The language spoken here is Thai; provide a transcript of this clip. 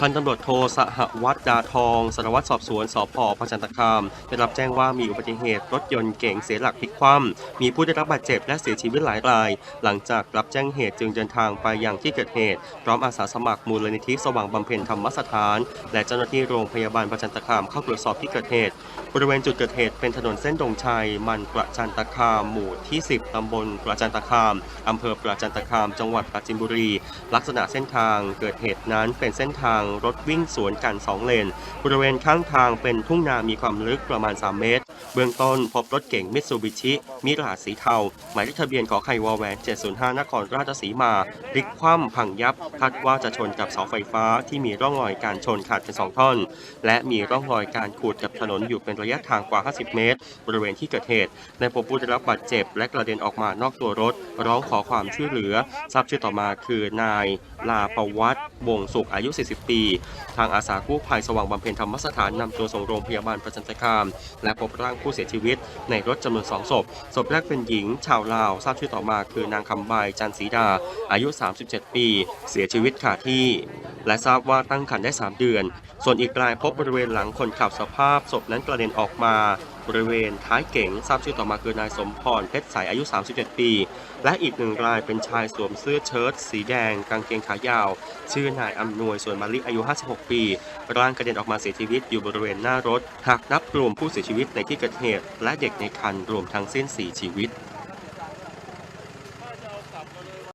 พันตำรวจโทสหวัฒดาทองสารวัตรสอบสวนสพประจันตคาม ได้รับแจ้งว่ามีอุบัติเหตุรถยนต์เก๋งเสียหลักพลิกคว่ำมีผู้ได้รับบาดเจ็บและเสียชีวิตหลายราย หลังจากรับแจ้งเหตุจึงเดินทางไปยังที่เกิดเหตุ พร้อมอาสาสมัครมูลนิธิสว่างบำเพ็ญธรรมสถาน และเจ้าหน้าที่โรงพยาบาลประจันตคามเข้าตรวจสอบที่เกิดเหตุ บริเวณจุดเกิดเหตุเป็นถนนเส้นดงชัย มันประจันตคามหมู่ที่ 10 ตำบลประจันตคาม อำเภอประจันตคาม จังหวัดปราจีนบุรี ลักษณะเส้นทางเกิดเหตุนั้นเป็นเส้นทางรถวิ่งสวนกัน 2 เลน บริเวณข้างทางเป็นทุ่งนามีความลึกประมาณ 3 เมตร เบื้องต้นพบรถเก๋งมิตซูบิชิมิราสีเทา หมายเลขทะเบียนขอไข่วอแหวน705 นครราชสีมาพลิกคว่ำพังยับคาดว่าจะชนกับเสาไฟฟ้าที่มีร่องรอยการชนขาดเป็น 2 ท่อน และมีร่องรอยการขูดกับถนนอยู่เป็นระยะทางกว่า 50 เมตร บริเวณที่เกิดเหตุในพบผู้ได้รับบาดเจ็บ และกระเด็นออกมานอกตัวรถ ร้องขอความช่วยเหลือ ทราบชื่อต่อมาคือนายลาประวัติวงสุขอายุ 40 ปี ทางอาสากู้ภัยสว่างบำเพ็ญธรรมสถานนำตัวส่งโรงพยาบาลประจันตคาม และพบร่างผู้เสียชีวิตในรถจำนวน2ศพ ศพแรกเป็นหญิงชาวลาว ทราบชื่อต่อมาคือนางคำใบจันศรีดา อายุ 37 ปี เสียชีวิตขาดที่ และทราบว่าตั้งครรภ์ได้ 3 เดือน ส่วนอีกรายพบบริเวณหลังคนขับสภาพศพนั้นกระเด็นออกมา บริเวณท้ายเก๋งทราบชื่อต่อมาคือนายสมพรเพชรใสอายุ 37 ปี และอีกหนึ่งรายเป็นชายสวมเสื้อเชิ้ตสีแดง กางเกงขายาว ชื่อนายอำนวยส่วนมาลิอายุ 56 ปี ร่างกระเด็นออกมาเสียชีวิตอยู่บริเวณหน้ารถหากนับรวมผู้เสียชีวิตในที่เกิดเหตุ และเด็กในคันรวมทั้งสิ้น 4 ชีวิต